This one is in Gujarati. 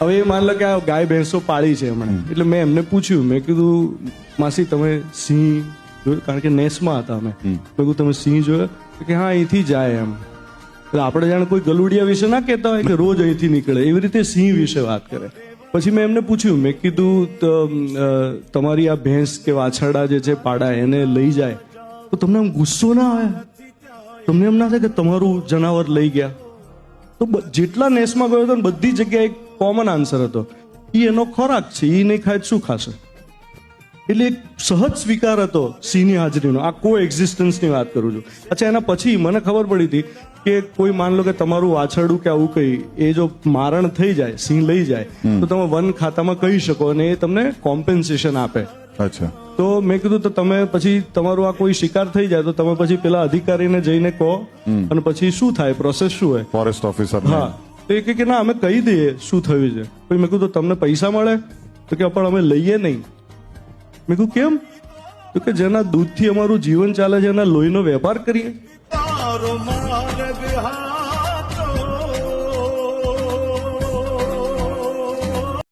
હવે એ માન લો કે આ ગાય ભેંસો પાળી છે હમણાં. એટલે મેં એમને પૂછ્યું મેં કીધું માસી તમે સિંહ જોયું કારણ કે નેસમાં હતા અમે. મેં કીધું તમે સિંહ જોયો? કે હા અહીંથી જાય એમ. એટલે આપણે જાણે કોઈ ગલુડિયા વિશે ના કહેતા હોય કે રોજ અહીંથી નીકળે. એવી રીતે સિંહ વિશે વાત કરે. પછી મેં એમને પૂછ્યું મેં કીધું તો, તમારી આ ભેંસ કે વાછરડા જે છે પાડા એને લઈ જાય? તો તમને આમ ગુસ્સો ના આવે? તમને એમ ના થાય કે તમારું જનાવર લઈ ગયા? તો જેટલા નેસમાં ગયો હતો ને બધી જગ્યાએ કોમન આન્સર હતો. એ એનો ખોરાક છે એ નહીં ખાય શું ખાશે? એટલે એક સહજ સ્વીકાર હતો સિંહની હાજરીનો. આ કો એક્ઝિસ્ટન્સની વાત કરું છું. અચ્છા એના પછી મને ખબર પડી હતી કે કોઈ માન લો કે તમારું વાછરડું કે આવું કઈ એ જો મારણ થઈ જાય સિંહ લઈ જાય તો તમે વન ખાતામાં કહી શકો અને એ તમને કોમ્પેન્સેશન આપે. અચ્છા. તો મેં કીધું તો તમે પછી તમારું આ કોઈ શિકાર થઈ જાય તો તમે પછી પેલા અધિકારીને જઈને કહો અને પછી શું થાય? પ્રોસેસ શું હોય? ફોરેસ્ટ ઓફિસર હા. તો એ કે ના, અમે કહી દઈએ શું થયું છે. પછી મેં કીધું, તમને પૈસા મળે? તો કે, પણ અમે લઈએ નહીં. મેં કીધું, કેમ? તો કે, જેના દૂધથી અમારું જીવન ચાલે છે, એના લોહીનો વેપાર કરીએ.